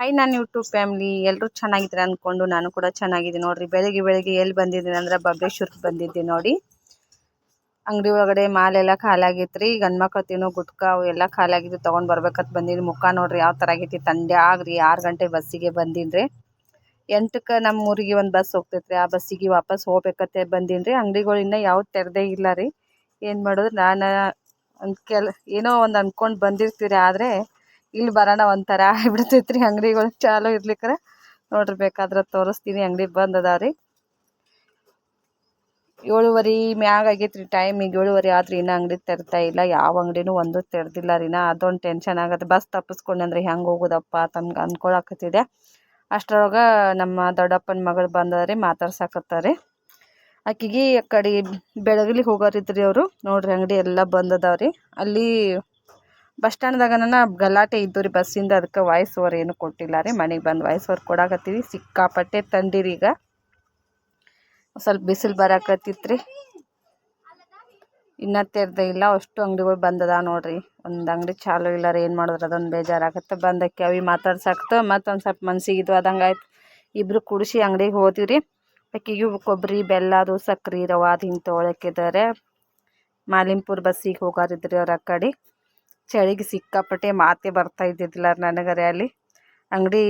Hi ನಾನು YouTube family ಎಲ್ಲರೂ ಚೆನ್ನಾಗಿದ್ರೆ ಅಂದ್ಕೊಂಡು ನಾನು ಕೂಡ ಚೆನ್ನಾಗಿದ್ದೀನಿ. ನೋಡಿರಿ, ಬೆಳಿಗ್ಗೆ ಬೆಳಿಗ್ಗೆ ಎಲ್ಲಿ ಬಂದಿದ್ದೀನಿ ಅಂದ್ರೆ ಬಬ್ಲೇಶ್ವರ್ಗೆ ಬಂದಿದ್ದೆ ನೋಡಿ. ಅಂಗಡಿ ಒಳಗಡೆ ಮಾಲೆಲ್ಲ ಖಾಲಾಗಿತ್ತು ರೀ ಗಂಡು ಮಕ್ಳು ತಿನ್ನೋ ಗುಟ್ಕ ಅವು ಎಲ್ಲ ಖಾಲಾಗಿದ್ದು ತೊಗೊಂಡು ಬರ್ಬೇಕಂತ ಬಂದೀನಿ. ಮುಖ ನೋಡ್ರಿ, ಯಾವ ಥರ ಆಗೈತಿ. ತಂದೆ ಆಗ್ರಿ, ಆರು ಗಂಟೆ ಬಸ್ಸಿಗೆ ಬಂದಿನ್ರಿ. ಎಂಟಕ್ಕೆ ನಮ್ಮ ಊರಿಗೆ ಒಂದು ಬಸ್ ಹೋಗ್ತೈತ್ರಿ. ಆ ಬಸ್ಸಿಗೆ ವಾಪಸ್ ಹೋಗ್ಬೇಕತ್ತೆ ಬಂದೀನಿ ರೀ ಅಂಗಡಿಗಳು ಇನ್ನೂ ಯಾವ್ದು ತೆರೆದೇ ಇಲ್ಲ ರೀ ಏನು ಮಾಡೋದು? ನಾನು ಒಂದು ಕೆಲ, ಏನೋ ಒಂದು ಅಂದ್ಕೊಂಡು ಬಂದಿರ್ತೀರಿ ಆದರೆ ಇಲ್ಲಿ ಬರೋಣ ಒಂಥರ ಆಗ್ಬಿಡ್ತೈತೆ ರೀ ಅಂಗಡಿಗಳು ಚಾಲು ಇರ್ಲಿಕ್ಕರ. ನೋಡ್ರಿ ಬೇಕಾದ್ರೆ ತೋರಿಸ್ತೀನಿ, ಅಂಗಡಿ ಬಂದ್ ಅದಾವ್ರಿ ಏಳುವರೆ ಮ್ಯಾಗ ಆಗೈತೆ ರೀ ಟೈಮ್ ಈಗ ಏಳುವರೆ ಆದ್ರೆ, ಇನ್ನೂ ಅಂಗಡಿ ತೆರ್ತಾ ಇಲ್ಲ, ಯಾವ ಅಂಗಡಿನೂ ಒಂದು ತೆರೆದಿಲ್ಲ ರೀ ನಾ ಅದೊಂದು ಟೆನ್ಷನ್ ಆಗತ್ತೆ. ಬಸ್ ತಪ್ಪಿಸ್ಕೊಂಡ್ರೆ ಹೆಂಗೆ ಹೋಗೋದಪ್ಪ ತನ್ಗೆ ಅಂದ್ಕೊಳಕತ್ತಿದೆ ಅಷ್ಟರೊಳಗೆ ನಮ್ಮ ದೊಡ್ಡಪ್ಪನ ಮಗಳು ಬಂದದ್ರಿ, ಮಾತಾಡ್ಸಕತ್ತಾರೆ. ಆಕಿಗೆ ಆ ಕಡೆ ಬೆಳಗಲಿ ಹೋಗೋರಿದ್ರಿ ಅವರು. ನೋಡ್ರಿ ಅಂಗಡಿ ಎಲ್ಲ ಬಂದದವ್ರಿ. ಅಲ್ಲಿ ಬಸ್ ಸ್ಟ್ಯಾಂಡ್ದಾಗನ ಗಲಾಟೆ ಇದ್ದು ರೀ ಬಸ್ಸಿಂದ, ಅದಕ್ಕೆ ವಾಯ್ಸ್ ಓವರ್ ಏನು ಕೊಟ್ಟಿಲ್ಲ ರೀ. ಮನೆಗೆ ಬಂದು ವಾಯ್ಸ್ ಓವರ್ ಕೊಡಾಕತ್ತೀವಿ. ಸಿಕ್ಕಾಪಟ್ಟೆ ತಂದಿರಿ ಈಗ. ಸ್ವಲ್ಪ ಬಿಸಿಲು ಬರಾಕತ್ತಿತ್ತು ರೀ ಇನ್ನೂ ತೆರೆದ ಇಲ್ಲ. ಅಷ್ಟು ಅಂಗಡಿಗಳು ಬಂದದ ನೋಡ್ರಿ. ಒಂದು ಅಂಗಡಿ ಚಾಲು ಇಲ್ಲ ರೀ. ಏನು ಮಾಡಿದ್ರೆ? ಅದೊಂದು ಬೇಜಾರಾಗತ್ತೆ. ಬಂದಕ್ಕೆ ಅವಿ ಮಾತಾಡ್ಸಕ್ತ ಮತ್ತೊಂದು ಸ್ವಲ್ಪ ಮನ್ಸಿಗೆ ಇದು ಆದಂಗೆ ಆಯ್ತು. ಇಬ್ಬರು ಕುಡಿಸಿ ಅಂಗಡಿಗೆ ಹೋದಿವಿ ರೀ. ಆಕೆಗೆ ಕೊಬ್ಬರಿ ಬೆಲ್ಲ ಅದು ಸಕ್ರೆ ರವೆ ಅದು ಹಿಂಗೆ ತೊಗೊಳಕ್ಕಿದ್ದಾರೆ ಮಾಲಿಂಪುರ್ ಬಸ್ಸಿಗೆ ಹೋಗಾರಿದ್ರಿ ಅವ್ರ ಕಡೆ. ಚಳಿಗೆ ಸಿಕ್ಕಾಪಟ್ಟೆ ಮಾತೆ ಬರ್ತಾ ಇದ್ದಿದ್ದಿಲ್ಲ ನನಗರೆ ಅಲ್ಲಿ ಅಂಗಡಿ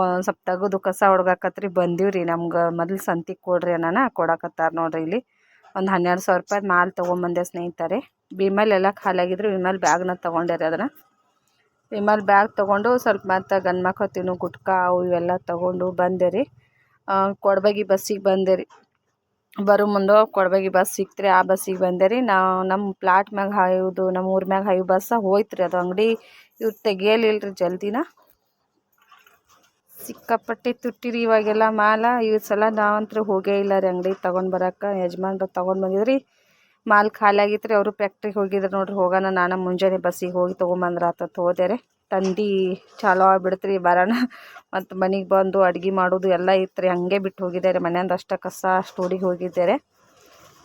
ಒಂದು ಸ್ವಲ್ಪ ತೆಗೆದು ಕಸ ಹೊಡ್ಗಾಕತ್ರಿ ಬಂದೀವಿ ರೀ ನಮ್ಗೆ ಮೊದಲು ಸಂತಿಗೆ ಕೊಡ್ರಿ ಅನ್ನೋಣ ಕೊಡಕತ್ತಾರ ನೋಡ್ರಿ ಇಲ್ಲಿ. ಒಂದು ಹನ್ನೆರಡು ಸಾವಿರ ರೂಪಾಯಿ ಮಾಲ್ ತೊಗೊಂಬಂದೆ ಸ್ನೇಹಿತರೆ. ವಿಮಲ್ ಎಲ್ಲ ಖಾಲಿಯಾಗಿದ್ರು, ವಿಮಲ್ ಬ್ಯಾಗ್ನ ತೊಗೊಂಡ್ಯಾರ ಅದನ್ನು. ವಿಮಲ್ ಬ್ಯಾಗ್ ತೊಗೊಂಡು ಸ್ವಲ್ಪ ಮತ್ತು ಗಂಡು ಮಕ್ಕಳು ತಿನ್ನು ಗುಟ್ಕಾ ಅವು ಇವೆಲ್ಲ ತೊಗೊಂಡು ಬಂದೆ ರೀ ಕೊಡಬಗಿ ಬಸ್ಸಿಗೆ ಬಂದೆ ರೀ ಬರೋ ಮುಂದೆ ಕೊಡಬಗಿ ಬಸ್ ಸಿಕ್ತು ರೀ ಆ ಬಸ್ಸಿಗೆ ಬಂದೆ ರೀ. ನಾವು ನಮ್ಮ ಪ್ಲಾಟ್ ಮ್ಯಾಗ ಹಾಯೋದು ನಮ್ಮ ಊರ ಮ್ಯಾಗ ಹಾಯೋ ಬಸ್ಸ ಹೋಯ್ತು ರೀ ಅದು ಅಂಗಡಿ ಇವ್ರು ತೆಗಿಯಲಿಲ್ಲ ರೀ ಜಲ್ದಿನ. ಸಿಕ್ಕಾಪಟ್ಟೆ ತುಟ್ಟಿರಿ ಇವಾಗೆಲ್ಲ ಮಾಲ. ಈ ಸಲ ನಾವಂತೂ ಹೋಗೇ ಇಲ್ಲ ರೀ ಅಂಗಡಿ ತೊಗೊಂಡು ಬರೋಕೆ ಯಜಮಾನ್ರು ತೊಗೊಂಡು ಬಂದಿದ್ರಿ. ಮಾಲ್ ಖಾಲಿ ಆಗಿತ್ತು ರೀ ಅವರು ಫ್ಯಾಕ್ಟ್ರಿಗೆ ಹೋಗಿದ್ರು ನೋಡ್ರಿ. ಹೋಗೋಣ, ನಾನು ಮುಂಜಾನೆ ಬಸ್ಸಿಗೆ ಹೋಗಿ ತೊಗೊಂಬಂದ್ರೆ ಆತತ್ ಹೋದೆ ರೀ. ತಂಡಿ ಚಾಲು ಆಗ್ಬಿಡ್ತು ರೀ ಬರೋಣ. ಮತ್ತು ಮನೆಗೆ ಬಂದು ಅಡ್ಗೆ ಮಾಡೋದು ಎಲ್ಲ ಇತ್ತು ರೀ ಹಂಗೆ ಬಿಟ್ಟು ಹೋಗಿದ್ದಾರೆ. ಮನೆಯಿಂದ ಅಷ್ಟ ಕಸ ಸ್ಟೋಡಿಗೆ ಹೋಗಿದ್ದಾರೆ.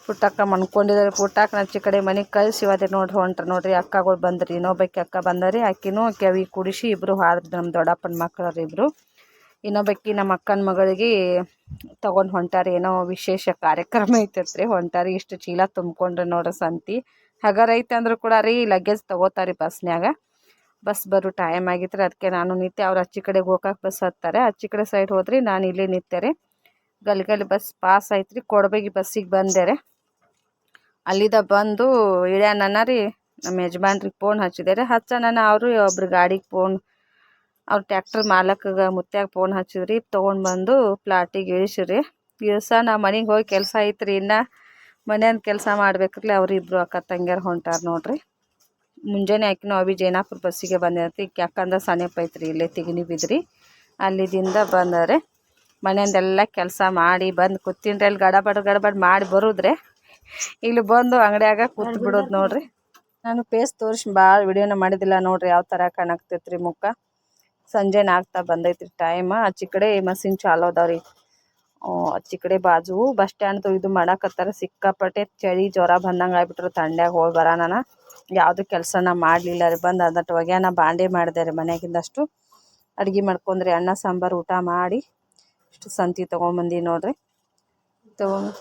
ಪುಟ್ಟಕ್ಕ ಮನ್ಕೊಂಡಿದ್ದಾರೆ ಪುಟ್ಟಕ್ಕ ನಚ್ಚಿ ಕಡೆ ಮನೆಗೆ ಕಳಿಸಿ, ಅದೇ ನೋಡ್ರಿ ಹೊಂಟ್ರಿ ನೋಡ್ರಿ. ಅಕ್ಕಗಳು ಬಂದ್ರಿ ಇನ್ನೊಬ್ಬಕ್ಕೆ ಅಕ್ಕ ಬಂದರಿ. ಆಕಿನೂ ಕೆವಿ ಕುಡಿಸಿ ಇಬ್ಬರು ಹಾದ್ರಿ ನಮ್ಮ ದೊಡ್ಡಪ್ಪನ ಮಕ್ಕಳು ಇಬ್ಬರು ಇನ್ನೊಬ್ಬಕ್ಕಿ ನಮ್ಮ ಅಕ್ಕನ ಮಗಳಿಗೆ ತೊಗೊಂಡು ಹೊಂಟಾರಿ. ಏನೋ ವಿಶೇಷ ಕಾರ್ಯಕ್ರಮ ಐತೈತ್ರಿ, ಹೊಂಟಾರಿ. ಇಷ್ಟು ಚೀಲ ತುಂಬ್ಕೊಂಡ್ರೆ ನೋಡ್ರಿ ಸಂತಿ. ಹಗರೈತೆ ಅಂದ್ರೂ ಕೂಡ ರೀ, ಲಗೇಜ್ ತೊಗೋತಾರೆ ಬಸ್ನ್ಯಾಗ. ಬಸ್ ಬರೋ ಟೈಮ್ ಆಗಿತ್ತು ಅದಕ್ಕೆ ನಾನು ನಿಂತೆ ಅವ್ರು ಅಚ್ಚಿ ಕಡೆಗೆ ಹೋಗಕ್ಕೆ ಬಸ್ ಹತ್ತಾರೆ. ಅಚ್ಚಿ ಕಡೆ ಸೈಡ್ ಹೋದ್ರಿ ನಾನು ಇಲ್ಲೇ ನಿಂತೆ ರೀ ಗಲ್ಲಿ ಬಸ್ ಪಾಸ್ ಆಯ್ತು ರೀ ಕೊಡಬೇಗಿ ಬಸ್ಸಿಗೆ ಬಂದೆ ರೀ ಅಲ್ಲಿದ ಬಂದು ಇಳ್ಯಾನ ರೀ ನಮ್ಮ ಯಜಮಾನ್ರಿಗೆ ಫೋನ್ ಹಚ್ಚಿದ್ದಾರೆ ಹಚ್ಚನ ಅವರು ಒಬ್ರು ಗಾಡಿಗೆ ಫೋನ್ ಅವ್ರು ಟ್ಯಾಕ್ಟ್ರ್ ಮಾಲಕ್ಗೆ ಮುತ್ಯಾಗ ಫೋನ್ ಹಚ್ಚಿದ್ರಿ. ತೊಗೊಂಡು ಬಂದು ಪ್ಲಾಟಿಗೆ ಇಳಿಸಿರಿ. ದಿವಸ ನಾ ಮನೆಗೆ ಹೋಗಿ ಕೆಲಸ ಐತ್ರಿ ಇನ್ನು. ಮನೆಯಂದು ಕೆಲಸ ಮಾಡ್ಬೇಕ್ರಿ. ಅವ್ರಿಬ್ರು ಅಕ್ಕ ತಂಗಿಯರು ಹೊಂಟಾರ ನೋಡ್ರಿ. ಮುಂಜಾನೆ ಆಯ್ಕೆ ನಾವು ಜೈನಾಪುರ ಬಸ್ಸಿಗೆ ಬಂದಿರ್ತಿ ಯಾಕಂದ್ರೆ ಸನೇಪ ಐತ್ರಿ ಇಲ್ಲೇ ತೆಗಿನಿ ಬಿದ್ರಿ. ಅಲ್ಲಿದಿಂದ ಬಂದರೆ. ಮನೆಯಿಂದೆಲ್ಲ ಕೆಲಸ ಮಾಡಿ ಬಂದು ಕೂತಿನ್ರಿ ಅಲ್ಲಿ ಗಡಬಡ ಗಡಬಡ ಮಾಡಿ ಬರುದ್ರೆ ಇಲ್ಲಿ ಬಂದು ಅಂಗಡಿಯಾಗ ಕೂತ್ ಬಿಡೋದು ನೋಡ್ರಿ. ನಾನು ಪೇಸ್ ತೋರಿಸಿ ಭಾಳ ವಿಡಿಯೋನ ಮಾಡಿದಿಲ್ಲ ನೋಡ್ರಿ ಯಾವ ಥರ ಕಾಣಾಕ್ತೈತ್ರಿ ಮುಖ. ಸಂಜೆ ನಾಗ್ತಾ ಬಂದೈತ್ರಿ ಟೈಮ್ ಆಚೆ ಕಡೆ ಮಸೀನ್ ಚಾಲು ಅದಾವ್ರಿ ಆಚೆ ಕಡೆ ಬಾಜು ಬಸ್ ಸ್ಟ್ಯಾಂಡ್ ಇದು ಮಾಡಾಕತ್ತಾರ. ಸಿಕ್ಕಾಪಟ್ಟೆ ಚಳಿ ಜ್ವರ ಬಂದಂಗೆ ಆಗ್ಬಿಟ್ರು. ತಂಡ್ಯಾಗ ಹೋಗಿ ಬರೋಣ ಯಾವುದು ಕೆಲಸನ ಮಾಡಲಿಲ್ಲ ರೀ. ಬಂದು ಅದಟ್ಟು ಒಗ್ಯಾನ ಬಾಂಡೆ ಮಾಡಿದೆ ರೀ ಮನೆಯಾಗಿಂದಷ್ಟು. ಅಡ್ಗೆ ಮಾಡ್ಕೊಂಡ್ರಿ ಅನ್ನ, ಸಾಂಬಾರು, ಊಟ ಮಾಡಿ ಇಷ್ಟು ಸಂತಿ ತೊಗೊಂಬಂದು ನೋಡ್ರಿ. ತೊಗೊಂಡು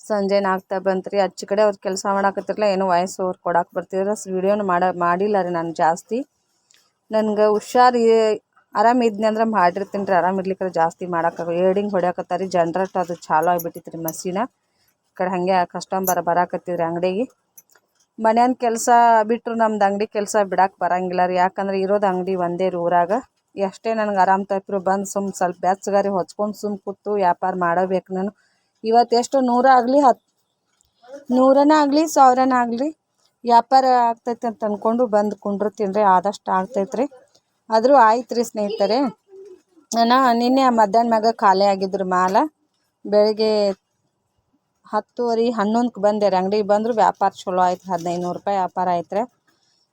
ಸಂಜೆ ನಾಗ್ತಾ ಬಂತ್ರಿ ಅಚ್ಚ ಕಡೆ ಅವ್ರು ಕೆಲಸ ಮಾಡಾಕತ್ತಿರಲ್ಲ ಏನೋ ವಾಯ್ಸ್ ಓವರ್ ಕೊಡಕ್ಕೆ ಬರ್ತಿದ್ರೆ ವಿಡಿಯೋನು ಮಾಡ, ಮಾಡಿಲ್ಲ ರೀ ನಾನು ಜಾಸ್ತಿ. ನನಗೆ ಹುಷಾರು ಆರಾಮ ಇದ್ನಿ ಅಂದ್ರೆ ಮಾಡಿರ್ತೀನಿ ರೀ. ಆರಾಮ ಇರ್ಲಿಕ್ಕೆ ಜಾಸ್ತಿ ಮಾಡೋಕ್ಕಾಗ ಏಡಿಂಗ್ ಹೊಡ್ಯಾಕತ್ತಾರಿ ರೀ. ಜನ್ರೇಟ್ ಅದು ಚಾಲು ಆಗಿಬಿಟ್ಟಿತ್ತು ರೀ ಮಷೀನ ಈ ಕಡೆ ಹಾಗೆ ಕಸ್ಟಮರ್ ಬರಾಕತ್ತಿದ್ರಿ ಅಂಗಡಿಗೆ. ಮನೆಯನ್ ಕೆಲಸ ಬಿಟ್ಟರು ನಮ್ದು ಅಂಗಡಿ ಕೆಲಸ ಬಿಡಕ್ಕೆ ಬರಂಗಿಲ್ಲ ರೀ. ಯಾಕಂದ್ರೆ ಇರೋದು ಅಂಗಡಿ ಒಂದೇ ರೀ ಊರಾಗ. ಎಷ್ಟೇ ನನಗೆ ಆರಾಮ ತಪ್ಪಿರು ಬಂದು ಸುಮ್ ಸ್ವಲ್ಪ ಬೆಚ್ಚಗಾರಿ ಹೊಚ್ಕೊಂಡು ಸುಮ್ ಕೂತು ವ್ಯಾಪಾರ ಮಾಡಬೇಕು ನಾನು. ಇವತ್ತು ಎಷ್ಟು ನೂರ ಆಗಲಿ ಹತ್ತು ನೂರನೇ ಆಗಲಿ ಸಾವಿರನೇ ಆಗಲಿ ವ್ಯಾಪಾರ ಆಗ್ತೈತೆ ಅಂತ ಅಂದ್ಕೊಂಡು ಬಂದು ಕುಂಡಿರ್ತೀನಿ ರೀ. ಆದಷ್ಟು ಆಗ್ತೈತೆ ರೀ. ಆದರೂ ಆಯ್ತು ರೀ ಸ್ನೇಹಿತರೆ. ನಾನು ನಿನ್ನೆ ಮಧ್ಯಾಹ್ನ ಮ್ಯಾಗ ಖಾಲಿ ಆಗಿದ್ರು ಮಾಲ. ಬೆಳಗ್ಗೆ ಹತ್ತುವರೆ ಹನ್ನೊಂದಕ್ಕೆ ಬಂದೆ. ರೀ ಅಂಗಡಿಗೆ ಬಂದರೂ ವ್ಯಾಪಾರ ಚಲೋ ಆಯ್ತು. ಹದಿನೈದು ನೂರು ರೂಪಾಯಿ ವ್ಯಾಪಾರ ಆಯ್ತು ರೀ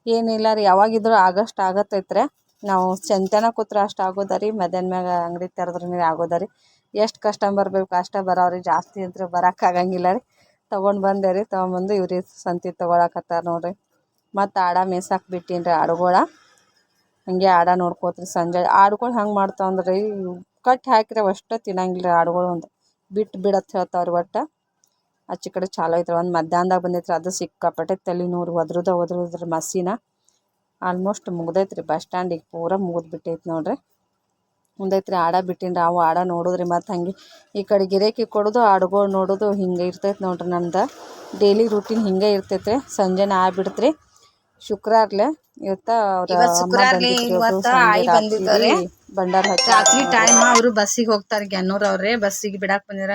ಏನಿಲ್ಲ ರೀ, ಯಾವಾಗಿದ್ರೂ ಆಗಷ್ಟು ಆಗತ್ತೈತೆ ರೀ ನಾವು ಚಂತನ ಕೂತ್ರೆ ಅಷ್ಟು ಆಗೋದ ರೀ. ಮಧ್ಯಾಹ್ನ ಮ್ಯಾಗ ಅಂಗಡಿ ತೆರೆದ್ರೆ ಆಗೋದ ರೀ. ಎಷ್ಟು ಕಸ್ಟಮರ್ ಬೇಕು ಅಷ್ಟೇ ಬರೋವ್ರಿ ಜಾಸ್ತಿ ಅಂದ್ರೆ ಬರೋಕ್ಕಾಗಂಗಿಲ್ಲ ರೀ. ತೊಗೊಂಡು ಬಂದೆ ರೀ. ತೊಗೊಂಬಂದು ಇವ್ರಿ ಸಂತಿ ತೊಗೊಳಕತ್ತಾರ ನೋಡಿರಿ. ಮತ್ತು ಆಡ ಮೇಸಾಕ್ ಬಿಟ್ಟೀನಿ ರೀ ಆಡುಗಳ. ಹಂಗೆ ಆಡ ನೋಡ್ಕೋತ್ರಿ ಸಂಜೆ. ಆಡುಗಳು ಹಂಗೆ ಮಾಡ್ತಾವಂದ್ರೆ ಕಟ್ಟಿ ಹಾಕಿರಿ ಅಷ್ಟೇ ತಿನ್ನಂಗಿಲ್ಲ ಆಡುಗಳು ಒಂದು. ಬಿಟ್ಟು ಬಿಡತ್ತೆ ಹೇಳ್ತಾವ್ರಿ ಒಟ್ಟು. ಆಚೆ ಕಡೆ ಚಾಲೋ ಐತ್ರಿ ಒಂದು ಮಧ್ಯಾಹ್ನದಾಗ ಬಂದೈತ್ರಿ ಅದು ಸಿಕ್ಕಾಪಟ್ಟೆ ತಲೆನೂರು ಒದ್ರದ ಒದ್ರದ್ರ ಮಸಿನ ಆಲ್ಮೋಸ್ಟ್ ಮುಗ್ದೈತ್ರಿ ಬಸ್ ಸ್ಟ್ಯಾಂಡಿಗೆ ಪೂರ ಮುಗಿದು ಬಿಟ್ಟೈತಿ ನೋಡ್ರಿ. ಮುಂದೈತ್ರಿ ಆಡ ಬಿಟ್ಟಿನ್ರಿ ಅವು ಆಡ ನೋಡಿದ್ರಿ ಮತ್ತು ಹಂಗೆ. ಈ ಕಡೆ ಗಿರೇಕಿ ಕೊಡೋದು ಆಡುಗಳು ನೋಡೋದು ಹಿಂಗೆ ಇರ್ತೈತೆ ನೋಡ್ರಿ ನಂದು. ಡೈಲಿ ರೂಟೀನ್ ಹಿಂಗೆ ಇರ್ತೈತೆ ಸಂಜೆನ ಆಗ್ಬಿಡ್ತ್ರಿ ಶುಕ್ರವಾರ್ಲೆ ಇವತ್ತ ಅವ್ರ ಬಂಡಾರ ರಾತ್ರಿ ಹಚ್ಚಿ. ಟೈಮ್ ಅವರು ಬಸ್ಸಿಗೆ ಹೋಗ್ತಾರೆ ಗೆನ್ನೂರ್ ಅವ್ರೆ. ಬಸ್ಸಿಗೆ ಬಿಡಾಕ್ ಬಂದಿರ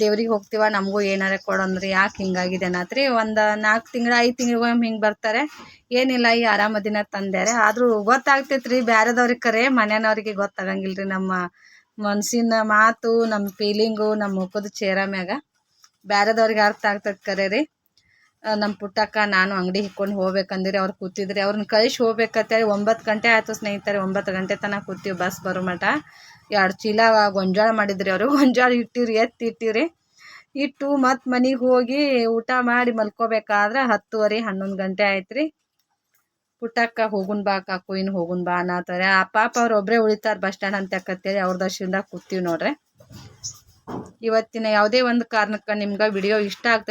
ದೇವ್ರಿಗೆ ಹೋಗ್ತೀವ, ನಮಗೂ ಏನಾರ ಕೊಡಂದ್ರಿ ಯಾಕೆ ಹಿಂಗಾಗಿದೆ ಅನ್ನತ್ರಿ ಒಂದು ನಾಲ್ಕು ತಿಂಗಳು, ಐದು ತಿಂಗಳಿಗೊಮ್ಮೆ ಹಿಂಗೆ ಬರ್ತಾರೆ. ಏನಿಲ್ಲ, ಈ ಆರಾಮದಿನ ತಂದ್ಯಾರೆ. ಆದರೂ ಗೊತ್ತಾಗ್ತೈತ್ರಿ ಬೇರೆದವ್ರಿಗೆ ಕರೆ, ಮನೆಯವ್ರಿಗೆ ಗೊತ್ತಾಗಂಗಿಲ್ಲ ರೀ ನಮ್ಮ ಮನ್ಸಿನ ಮಾತು ನಮ್ಮ ಫೀಲಿಂಗು ನಮ್ಮ ಮುಖದ ಚೇರ ಮ್ಯಾಗ. ಬೇರೆದವ್ರಿಗೆ ಅರ್ಥ ಆಗ್ತೈತೆ ಕರೆ ರೀ. ನಮ್ಮ ಪುಟ್ಟಕ್ಕ, ನಾನು ಅಂಗಡಿ ಹಿಕ್ಕೊಂಡು ಹೋಗ್ಬೇಕಂದಿರಿ, ಅವ್ರು ಕೂತಿದ್ರಿ. ಅವ್ರನ್ನ ಕಳಿಸಿ ಹೋಗ್ಬೇಕಂತೇಳಿ ಒಂಬತ್ತು ಗಂಟೆ ಆಯ್ತು ಸ್ನೇಹಿತರೆ, ಒಂಬತ್ತು ಗಂಟೆ ತನಕ ಕೂತೀವಿ, ಬಸ್ ಬರೋ ಮಟ. ಎರಡು ಚೀಲ ಗೊಂಜಾಳ ಮಾಡಿದ್ರಿ ಅವರು? ಗೊಂಜಾಳ ಇಟ್ಟಿರಿ, ಎತ್ತಿ ಇಟ್ಟಿರಿ. ಇಟ್ಟು ಮತ್ತು ಮನೆಗೆ ಹೋಗಿ ಊಟ ಮಾಡಿ ಮಲ್ಕೋಬೇಕಾದ್ರೆ ಹತ್ತುವರೆ, ಹನ್ನೊಂದು ಗಂಟೆ ಆಯ್ತು ರೀ ಪುಟ್ಟಕ್ಕ ಹೋಗುನ್ ಬಾ ಕಾಕು ಇನ್ನು ಹೋಗುನ್ ಬಾ ಅನ್ನತ್ತಾರೆ ಆ ಪಾಪ ಅವ್ರು ಒಬ್ಬರೇ ಉಳಿತಾರೆ ಬಸ್ ಸ್ಟ್ಯಾಂಡ್ ಅಂತ ಯಾಕತ್ತೇಳಿ ಅವ್ರ ದರ್ಶನದಾಗ ಕೂತೀವಿ ನೋಡ್ರಿ. ಇವತ್ತಿನ ಯಾವುದೇ ಒಂದು ಕಾರಣಕ್ಕೆ ನಿಮ್ಗೆ ವಿಡಿಯೋ ಇಷ್ಟ ಆಗ್ತೈತೆ